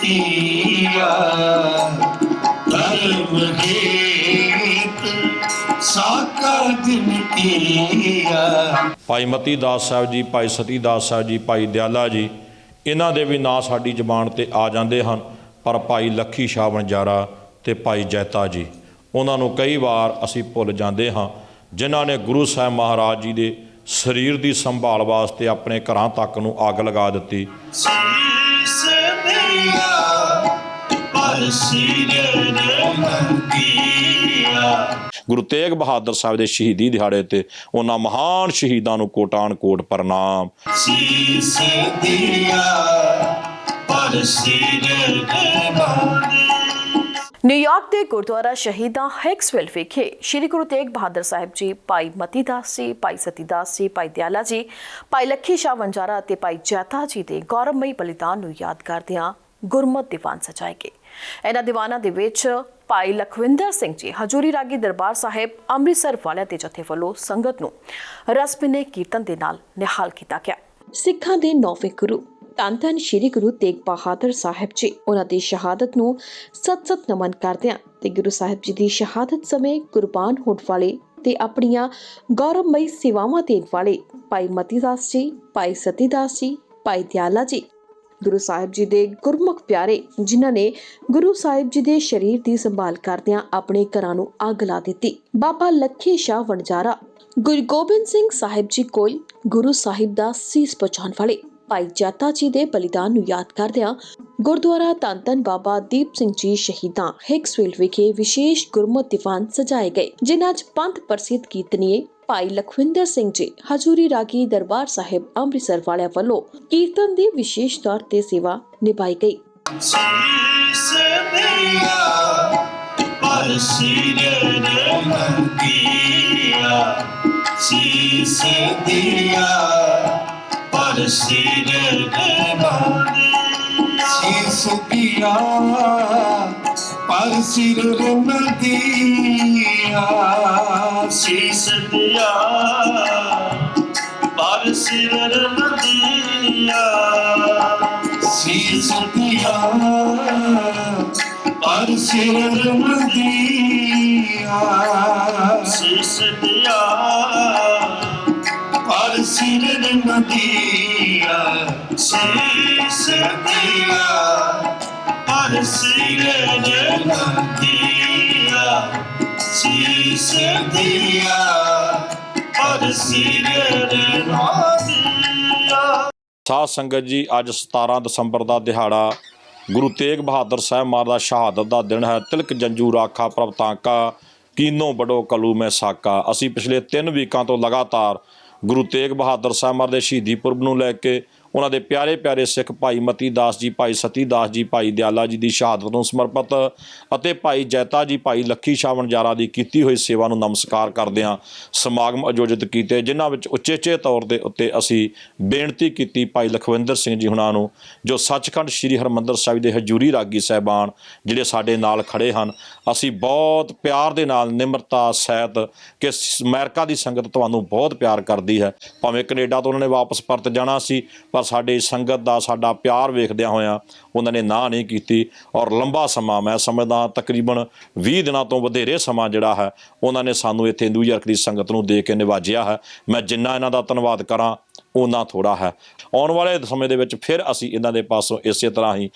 ਕੀਆ, ਧਰਮ ਹੇਤ ਸਾਕਾ ਦਿਨ ਕੀਆ। ਭਾਈ ਮਤੀ ਦਾਸ ਸਾਹਿਬ ਜੀ, ਭਾਈ ਸਤੀ ਦਾਸ ਸਾਹਿਬ ਜੀ, ਭਾਈ ਦਿਆਲਾ ਜੀ, ਇਹਨਾਂ ਦੇ ਵੀ ਨਾਂ ਸਾਡੀ ਜ਼ਬਾਨ ਤੇ ਆ ਜਾਂਦੇ ਹਨ, ਪਰ ਭਾਈ ਲੱਖੀ ਸ਼ਾਵਣ ਜਾਰਾ ਤੇ ਭਾਈ ਜੈਤਾ ਜੀ, ਉਹਨਾਂ ਨੂੰ ਕਈ ਵਾਰ ਅਸੀਂ ਭੁੱਲ ਜਾਂਦੇ ਹਾਂ, ਜਿਨ੍ਹਾਂ ਨੇ ਗੁਰੂ ਸਾਹਿਬ ਮਹਾਰਾਜ ਜੀ ਦੇ ਸਰੀਰ ਦੀ ਸੰਭਾਲ ਵਾਸਤੇ ਆਪਣੇ ਘਰਾਂ ਤੱਕ ਨੂੰ ਅੱਗ ਲਗਾ ਦਿੱਤੀ। ਸੀਸ ਦਿਆ ਪਰ ਸਿਰ ਮੰਗਿਆ। ਗੁਰੂ ਤੇਗ ਬਹਾਦਰ ਸਾਹਿਬ ਦੇ ਸ਼ਹੀਦੀ ਦਿਹਾੜੇ ਤੇ ਉਹਨਾਂ ਮਹਾਨ ਸ਼ਹੀਦਾਂ ਨੂੰ ਕੋਟਾਨ ਕੋਟ ਪ੍ਰਣਾਮ ਸੀਸ ਦਿਆ ਪਰ ਸਿਰ ਮੰਗਿਆ। ਨਿਊਯਾਰਕ ਦੇ ਗੁਰਦੁਆਰਾ ਸ਼ਹੀਦਾਂ ਹੈਕਸਵਿਲ ਵਿਖੇ ਸ੍ਰੀ ਗੁਰੂ ਤੇਗ ਬਹਾਦਰ ਸਾਹਿਬ ਜੀ, ਭਾਈ ਮਤੀ ਦਾਸ ਜੀ, ਭਾਈ ਸਤੀ ਦਾਸ ਜੀ, ਭਾਈ ਦਿਆਲਾ ਜੀ, ਭਾਈ ਲੱਖੀ ਸ਼ਾਹ ਵੰਜਾਰਾ ਅਤੇ ਭਾਈ ਜੈਤਾ ਜੀ ਦੇ ਗੌਰਵਮਈ ਬਲੀਦਾਨ ਨੂੰ ਯਾਦ ਕਰਦਿਆਂ ਗੁਰਮਤਿ ਦੀਵਾਨ ਸਜਾਏ ਗਏ ਇਹਨਾਂ ਦੀਵਾਨਾਂ ਦੇ ਵਿੱਚ ਭਾਈ ਲਖਵਿੰਦਰ ਸਿੰਘ ਜੀ, ਹਜੂਰੀ ਰਾਗੀ ਦਰਬਾਰ ਸਾਹਿਬ, ਅੰਮ੍ਰਿਤਸਰ ਵਾਲਿਆਂ ਦੇ ਜਥੇ ਵੱਲੋਂ ਸੰਗਤ ਨੂੰ ਰਸਮਿਨੇ ਕੀਰਤਨ ਦੇ ਨਾਲ ਨਿਹਾਲ ਕੀਤਾ ਗਿਆ। ਸਿੱਖਾਂ ਦੇ ਨੌਵੇਂ ਗੁਰੂ ਧੰਨ ਧੰਨ ਸ਼੍ਰੀ ਗੁਰੂ ਤੇਗ ਬਹਾਦਰ ਸਾਹਿਬ ਜੀ, ਉਹਨਾਂ ਦੀ ਸ਼ਹਾਦਤ ਨੂੰ ਸਤ-ਸਤ ਨਮਨ ਕਰਦਿਆਂ ਤੇ ਗੁਰੂ ਸਾਹਿਬ ਜੀ ਦੀ ਸ਼ਹਾਦਤ ਸਮੇਂ ਕੁਰਬਾਨ ਹੋਣ ਵਾਲੇ ਤੇ ਆਪਣੀਆਂ ਗੌਰਵਮਈ ਸੇਵਾਵਾਂ ਦੇਣ ਵਾਲੇ ਭਾਈ ਮਤੀ ਜੀ, ਭਾਈ ਸਤੀ ਜੀ, ਭਾਈ ਦਿਆਲਾ ਜੀ, ਗੁਰੂ ਸਾਹਿਬ ਜੀ ਦੇ ਗੁਰਮੁਖ ਪਿਆਰੇ, ਜਿਨ੍ਹਾਂ ਨੇ ਗੁਰੂ ਸਾਹਿਬ ਜੀ ਦੇ ਸਰੀਰ ਦੀ ਸੰਭਾਲ ਕਰਦਿਆਂ ਆਪਣੇ ਘਰਾਂ ਨੂੰ ਅੱਗ ਲਾ ਦਿੱਤੀ। ਬਾਬਾ ਲੱਖੀ ਸ਼ਾਹ ਵਣਜਾਰਾ, ਗੁਰੂ ਗੋਬਿੰਦ ਸਿੰਘ ਸਾਹਿਬ ਜੀ ਕੋਲ ਗੁਰੂ ਸਾਹਿਬ ਦਾ ਸੀਸ ਪਹੁੰਚਾਉਣ ਵਾਲੇ ਭਾਈ ਜਾਤਾ ਜੀ ਦੇ ਬਲੀਦਾਨ ਨੂੰ ਯਾਦ ਕਰਦਿਆਂ ਗੁਰਦੁਆਰਾ ਧੰਨ ਬਾਬਾ ਦੀਪ ਸਿੰਘ ਜੀ ਸ਼ਹੀਦਾਂ ਹਿਕਸਵਿਲ ਵਿਖੇ ਵਿਸ਼ੇਸ਼ ਗੁਰਮਤਿ ਦੀਵਾਨ ਸਜਾਏ ਗਏ, ਜਿਨ੍ਹਾਂ 'ਚ ਪੰਥ ਪ੍ਰਸਿੱਧ ਕੀਰਤਨੀਏ ਭਾਈ ਲਖਵਿੰਦਰ ਸਿੰਘ ਜੀ, ਹਜੂਰੀ ਰਾਗੀ ਦਰਬਾਰ ਸਾਹਿਬ ਅੰਮ੍ਰਿਤਸਰ ਵਾਲਿਆਂ ਵੱਲੋਂ ਕੀਰਤਨ ਦੀ ਵਿਸ਼ੇਸ਼ ਤੌਰ ਤੇ ਸੇਵਾ ਨਿਭਾਈ ਗਈ। ਸੀਸ ਦਿਆ ਹਰ ਸੀਰ ਦੇਵਾਨੀ ਸੀਸ ਪਿਆ ਪਰ ਸਿਰ ਰਮਦੀਆ ਸੀਸ ਪਰ ਸਿਰ ਰਮਦੀਆ ਸੀਸ ਪਰ ਸਿਰ ਰਮਦੀਆ ਸੀਸ ਸਿਰ ਮੰਗਿਆ ਸੀਸ ਦਿਆ ਪਰ ਸਿਰ ਮੰਗਿਆ ਸੀਸ ਦਿਆ ਪਰ ਸਿਰ ਮੰਗਿਆ ਸਾਧ ਸੰਗਤ ਜੀ, ਅੱਜ 17 ਦਸੰਬਰ ਦਾ ਦਿਹਾੜਾ ਗੁਰੂ ਤੇਗ ਬਹਾਦਰ ਸਾਹਿਬ ਮਹਾਰਾਜ ਦਾ ਸ਼ਹਾਦਤ ਦਾ ਦਿਨ ਹੈ। ਤਿਲਕ ਜੰਜੂ ਰਾਖਾ ਪ੍ਰਭ ਤਾਂਕਾ ਕੀਨੋ ਬੜੋ ਕਲੂ ਮੈਂ ਸਾਕਾ। ਅਸੀਂ ਪਿਛਲੇ 3 ਵੀਕਾਂ ਤੋਂ ਲਗਾਤਾਰ ਗੁਰੂ ਤੇਗ ਬਹਾਦਰ ਸਾਹਿਬ ਮਹਾਰਾਜ ਦੇ ਸ਼ਹੀਦੀ ਪੁਰਬ ਨੂੰ ਲੈ ਕੇ ਉਹਨਾਂ ਦੇ ਪਿਆਰੇ ਪਿਆਰੇ ਸਿੱਖ ਭਾਈ ਮਤੀ ਦਾਸ ਜੀ, ਭਾਈ ਸਤੀ ਦਾਸ ਜੀ, ਭਾਈ ਦਿਆਲਾ ਜੀ ਦੀ ਸ਼ਹਾਦਤ ਨੂੰ ਸਮਰਪਿਤ ਅਤੇ ਭਾਈ ਜੈਤਾ ਜੀ, ਭਾਈ ਲੱਖੀ ਸ਼ਾਵਣ ਜਾਰਾ ਦੀ ਕੀਤੀ ਹੋਈ ਸੇਵਾ ਨੂੰ ਨਮਸਕਾਰ ਕਰਦਿਆਂ ਸਮਾਗਮ ਆਯੋਜਿਤ ਕੀਤੇ, ਜਿਨ੍ਹਾਂ ਵਿੱਚ ਉਚੇਚੇ ਤੌਰ ਦੇ ਉੱਤੇ ਅਸੀਂ ਬੇਨਤੀ ਕੀਤੀ ਭਾਈ ਲਖਵਿੰਦਰ ਸਿੰਘ ਜੀ ਹੁਣਾਂ ਨੂੰ, ਜੋ ਸੱਚਖੰਡ ਸ੍ਰੀ ਹਰਮੰਦਰ ਸਾਹਿਬ ਦੇ ਹਜੂਰੀ ਰਾਗੀ ਸਾਹਿਬਾਨ ਜਿਹੜੇ ਸਾਡੇ ਨਾਲ ਖੜੇ ਹਨ। ਅਸੀਂ ਬਹੁਤ ਪਿਆਰ ਦੇ ਨਾਲ, ਨਿਮਰਤਾ, ਸਹਿਤ ਕਿ ਸ- ਅਮਰੀਕਾ ਦੀ ਸੰਗਤ ਤੁਹਾਨੂੰ ਬਹੁਤ ਪਿਆਰ ਕਰਦੀ ਹੈ। ਭਾਵੇਂ ਕੈਨੇਡਾ ਤੋਂ ਉਹਨਾਂ ਨੇ ਵਾਪਸ ਪਰਤ ਜਾਣਾ ਸੀ, ਪਰ ਸਾਡੇ ਸੰਗਤ ਦਾ, ਸਾਡਾ ਪਿਆਰ ਵੇਖਦਿਆਂ ਹੋਇਆਂ ਉਹਨਾਂ ਨੇ ਨਾ ਨਹੀਂ ਕੀਤੀ ਔਰ ਲੰਬਾ ਸਮਾਂ ਮੈਂ ਸਮਝਦਾ ਤਕਰੀਬਨ 20 ਦਿਨਾਂ ਤੋਂ ਵਧੇਰੇ ਸਮਾਂ ਜਿਹੜਾ ਹੈ, ਉਹਨਾਂ ਨੇ ਸਾਨੂੰ ਇੱਥੇ ਨਿਊਯਾਰਕ ਦੀ ਸੰਗਤ ਨੂੰ ਦੇ ਕੇ ਨਿਵਾਜਿਆ ਹੈ। ਮੈਂ ਜਿੰਨਾ ਇਹਨਾਂ ਦਾ ਧੰਨਵਾਦ ਕਰਾਂ ਉਹਨਾਂ ਥੋੜਾ ਹੈ। ਆਉਣ ਵਾਲੇ ਸਮੇਂ ਦੇ ਵਿੱਚ ਫਿਰ ਅਸੀਂ ਇਹਨਾਂ ਦੇ ਪਾਸੋਂ ਇਸੇ ਤਰ੍ਹਾਂ ਹੀ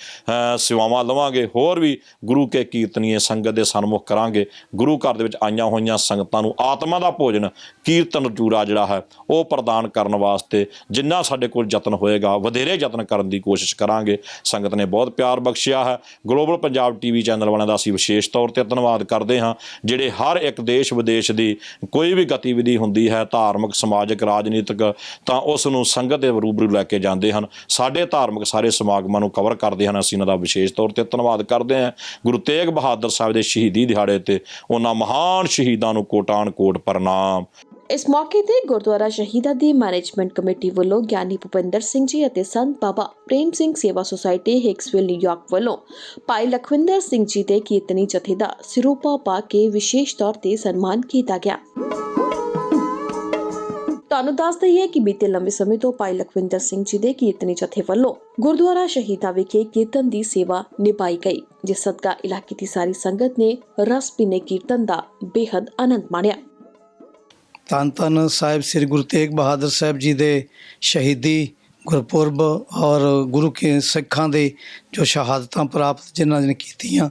ਸੇਵਾਵਾਂ ਲਵਾਂਗੇ, ਹੋਰ ਵੀ ਗੁਰੂ ਕੇ ਕੀਰਤਨੀਏ ਸੰਗਤ ਦੇ ਸਨਮੁਖ ਕਰਾਂਗੇ। ਗੁਰੂ ਘਰ ਦੇ ਵਿੱਚ ਆਈਆਂ ਹੋਈਆਂ ਸੰਗਤਾਂ ਨੂੰ ਆਤਮਾ ਦਾ ਭੋਜਨ, ਕੀਰਤਨ ਚੂਰਾ ਜਿਹੜਾ ਹੈ, ਉਹ ਪ੍ਰਦਾਨ ਕਰਨ ਵਾਸਤੇ ਜਿੰਨਾ ਸਾਡੇ ਕੋਲ ਯਤਨ ਹੋਏਗਾ, ਵਧੇਰੇ ਯਤਨ ਕਰਨ ਦੀ ਕੋਸ਼ਿਸ਼ ਕਰਾਂਗੇ। ਸੰਗਤ ਨੇ ਬਹੁਤ ਪਿਆਰ ਬਖਸ਼ਿਆ ਹੈ। ਗਲੋਬਲ ਪੰਜਾਬ ਟੀਵੀ ਚੈਨਲ ਵਾਲਿਆਂ ਦਾ ਅਸੀਂ ਵਿਸ਼ੇਸ਼ ਤੌਰ ਤੇ ਧੰਨਵਾਦ ਕਰਦੇ ਹਾਂ, ਜਿਹੜੇ ਹਰ ਇੱਕ ਦੇਸ਼ ਵਿਦੇਸ਼ ਦੀ ਕੋਈ ਵੀ ਗਤੀਵਿਧੀ ਹੁੰਦੀ ਹੈ, ਧਾਰਮਿਕ, ਸਮਾਜਿਕ, ਰਾਜਨੀਤਿਕ, ਤਾਂ ਉਸ ਨੂੰ ਸੰਗਤ ਦੇ ਰੂਬਰੂ ਲੈ ਕੇ ਜਾਂਦੇ ਹਨ। ਸਾਡੇ ਧਾਰਮਿਕ ਸਾਰੇ ਸਮਾਗਮਾਂ ਨੂੰ ਕਵਰ ਕਰਦੇ ਹਨ। ਅਸੀਂ ਇਹਨਾਂ ਦਾ ਵਿਸ਼ੇਸ਼ ਤੌਰ ਤੇ ਧੰਨਵਾਦ ਕਰਦੇ ਹਾਂ। ਗੁਰੂ ਤੇਗ ਬਹਾਦਰ ਸਾਹਿਬ ਦੇ ਸ਼ਹੀਦੀ ਦਿਹਾੜੇ ਤੇ ਉਹਨਾਂ ਮਹਾਨ ਸ਼ਹੀਦਾਂ ਨੂੰ ਕੋਟਾਨ ਕੋਟ ਪ੍ਰਣਾਮ। ਇਸ ਮੌਕੇ ਤੇ ਗੁਰਦੁਆਰਾ ਸ਼ਹੀਦਾਂ ਦੀ ਮੈਨੇਜਮੈਂਟ ਕਮੇਟੀ ਵੱਲੋਂ ਗਿਆਨੀ ਭੁਪਿੰਦਰ ਸਿੰਘ ਜੀ ਅਤੇ ਸੰਤ ਬਾਬਾ ਪ੍ਰੇਮ ਸਿੰਘ ਸੇਵਾ ਸੁਸਾਇਟੀ ਹਿਕਸਵਿਲ ਨਿਊਯਾਰਕ ਵੱਲੋਂ ਭਾਈ ਲਖਵਿੰਦਰ ਸਿੰਘ ਜੀ ਦੇ ਕੀਰਤਨੀ ਜਥੇ ਦਾ ਸਿਰੋਪਾ ਪਾ ਕੇ ਵਿਸ਼ੇਸ਼ ਤੌਰ ਤੇ ਸਨਮਾਨ ਕੀਤਾ ਗਿਆ। ਤੁਹਾਨੂੰ ਦੱਸ ਦਈਏ ਕਿ ਬੀਤੇ ਲੰਬੇ ਸਮੇਂ ਤੋਂ ਭਾਈ ਲਖਵਿੰਦਰ ਸਿੰਘ ਜੀ ਦੇ ਕੀਰਤਨੀ ਜਥੇ ਵੱਲੋਂ ਗੁਰਦੁਆਰਾ ਸ਼ਹੀਦਾਂ ਵਿਖੇ ਕੀਰਤਨ ਦੀ ਸੇਵਾ ਨਿਭਾਈ ਗਈ, ਜਿਸ ਸਦਕਾ ਇਲਾਕੇ ਦੀ ਸਾਰੀ ਸੰਗਤ ਨੇ ਰਸ ਪੀਨੇ ਕੀਰਤਨ ਦਾ ਬੇਹੱਦ ਆਨੰਦ ਮਾਣਿਆ। ਧੰਨ ਧੰਨ ਸਾਹਿਬ ਸ੍ਰੀ ਗੁਰੂ ਤੇਗ ਬਹਾਦਰ ਸਾਹਿਬ ਜੀ ਦੇ ਸ਼ਹੀਦੀ ਗੁਰਪੁਰਬ ਔਰ ਗੁਰੂ ਕੇ ਸਿੱਖਾਂ ਦੇ ਜੋ ਸ਼ਹਾਦਤਾਂ ਪ੍ਰਾਪਤ ਜਿਨ੍ਹਾਂ ਨੇ ਕੀਤੀਆਂ,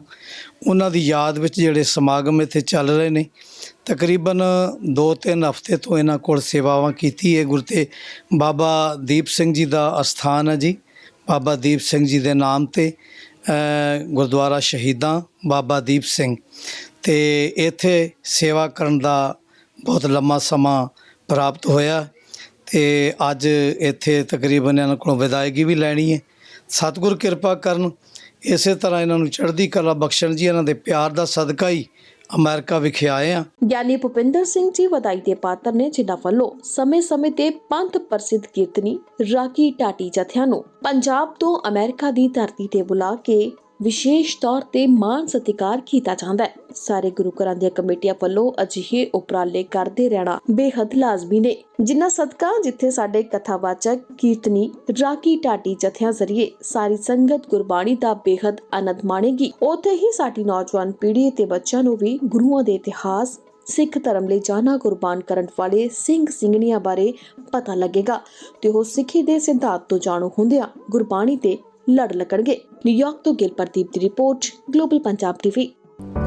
ਉਹਨਾਂ ਦੀ ਯਾਦ ਵਿੱਚ ਜਿਹੜੇ ਸਮਾਗਮ ਇੱਥੇ ਚੱਲ ਰਹੇ ਨੇ, ਤਕਰੀਬਨ 2-3 ਹਫ਼ਤੇ ਤੋਂ ਇਹਨਾਂ ਕੋਲ ਸੇਵਾਵਾਂ ਕੀਤੀ ਹੈ ਗੁਰਤੇ ਬਾਬਾ ਦੀਪ ਸਿੰਘ ਜੀ ਦਾ ਅਸਥਾਨ ਹੈ ਜੀ, ਬਾਬਾ ਦੀਪ ਸਿੰਘ ਜੀ ਦੇ ਨਾਮ ਤੇ ਗੁਰਦੁਆਰਾ ਸ਼ਹੀਦਾਂ ਬਾਬਾ ਦੀਪ ਸਿੰਘ। ਤੇ ਇੱਥੇ ਸੇਵਾ ਕਰਨ ਦਾ ਬਹੁਤ ਲੰਮਾ ਸਮਾਂ ਪ੍ਰਾਪਤ ਹੋਇਆ। ਤੇ ਅੱਜ ਇੱਥੇ ਤਕਰੀਬਨ ਇਹਨਾਂ ਕੋਲੋਂ ਵਿਦਾਇਗੀ ਵੀ ਲੈਣੀ ਹੈ। ਸਤਿਗੁਰ ਕਿਰਪਾ ਕਰਨ ਇਸੇ ਤਰ੍ਹਾਂ ਇਹਨਾਂ ਨੂੰ ਚੜ੍ਹਦੀ ਕਲਾ ਬਖਸ਼ਣ ਜੀ, ਇਹਨਾਂ ਦੇ ਪਿਆਰ ਦਾ ਸਦਕਾ ਹੀ ਅਮਰੀਕਾ ਵਿਖੇ ਆਏ ਆ ਗਿਆਨੀ ਭੁਪਿੰਦਰ ਸਿੰਘ ਜੀ ਵਧਾਈ ਦੇ ਪਾਤਰ ਨੇ ਜਿਨ੍ਹਾਂ ਵੱਲੋਂ ਸਮੇਂ-ਸਮੇਂ ਤੇ ਪੰਥ ਪ੍ਰਸਿੱਧ ਕੀਰਤਨੀ ਰਾਗੀ ਟਾਟੀ ਜਥਿਆਂ ਨੂੰ ਪੰਜਾਬ ਤੋਂ ਅਮਰੀਕਾ ਦੀ ਧਰਤੀ ਤੇ ਬੁਲਾ ਕੇ ਵਿਸ਼ੇਸ਼ ਤੌਰ ਤੇ ਮਾਣ ਸਤਿਕਾਰ ਕੀਤਾ ਜਾਂਦਾ ਹੈ। ਸਾਰੇ ਗੁਰੂ ਘਰਾਂ ਦੀਆਂ ਕਮੇਟੀਆਂ ਵੱਲੋਂ ਅਜਿਹੇ ਉਪਰਾਲੇ ਕਰਦੇ ਰਹਿਣਾ ਬੇਹੱਦ ਲਾਜ਼ਮੀ ਨੇ। ਜਿਨ੍ਹਾਂ ਸਦਕਾ ਜਿੱਥੇ ਸਾਡੇ ਕਥਾਵਾਚਕ ਕੀਰਤਨੀ ਰਾਗੀ ਟਾਟੀ ਜਥਿਆਂ ਜ਼ਰੀਏ ਸਾਰੀ ਸੰਗਤ ਗੁਰਬਾਣੀ ਦਾ ਬੇਹੱਦ ਆਨੰਦ ਮਾਣੇਗੀ, ਉੱਥੇ ਹੀ ਸਾਡੀ ਨੌਜਵਾਨ ਪੀੜ੍ਹੀ ਤੇ ਬੱਚਿਆਂ ਨੂੰ ਵੀ ਗੁਰੂਆਂ ਦੇ ਇਤਿਹਾਸ, ਸਿੱਖ ਧਰਮ ਲਈ ਜਾਨਾ ਕੁਰਬਾਨ ਕਰਨ ਵਾਲੇ ਸਿੰਘ ਸਿੰਘਣੀਆਂ ਬਾਰੇ ਪਤਾ ਲੱਗੇਗਾ ਤੇ ਉਹ ਸਿੱਖੀ ਦੇ ਸਿਧਾਂਤ ਤੋਂ ਜਾਣੂ ਹੁੰਦਿਆਂ ਗੁਰਬਾਣੀ ਤੇ ਲੜ ਲੱਗਣਗੇ। ਨਿਊਯਾਰਕ ਤੋਂ ਗਿਲਪਰਦੀਪ ਦੀ ਰਿਪੋਰਟ ਗਲੋਬਲ ਪੰਜਾਬ ਟੀਵੀ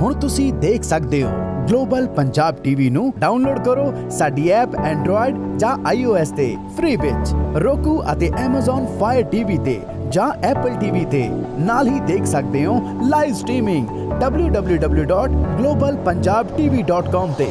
ਹੁਣ ਤੁਸੀਂ ਦੇਖ ਸਕਦੇ ਹੋ ਗਲੋਬਲ ਪੰਜਾਬ ਟੀਵੀ ਨੂੰ ਡਾਊਨਲੋਡ ਕਰੋ ਸਾਡੀ ਐਪ ਐਂਡਰੋਇਡ ਜਾਂ iOS ਤੇ ਫ੍ਰੀ ਵਿੱਚ। Roku ਅਤੇ Amazon Fire TV ਤੇ ਜਾਂ Apple TV ਤੇ ਨਾਲ ਹੀ ਦੇਖ ਸਕਦੇ ਹੋ ਲਾਈਵ ਸਟ੍ਰੀਮਿੰਗ www.globalpunjabtv.com ਤੇ।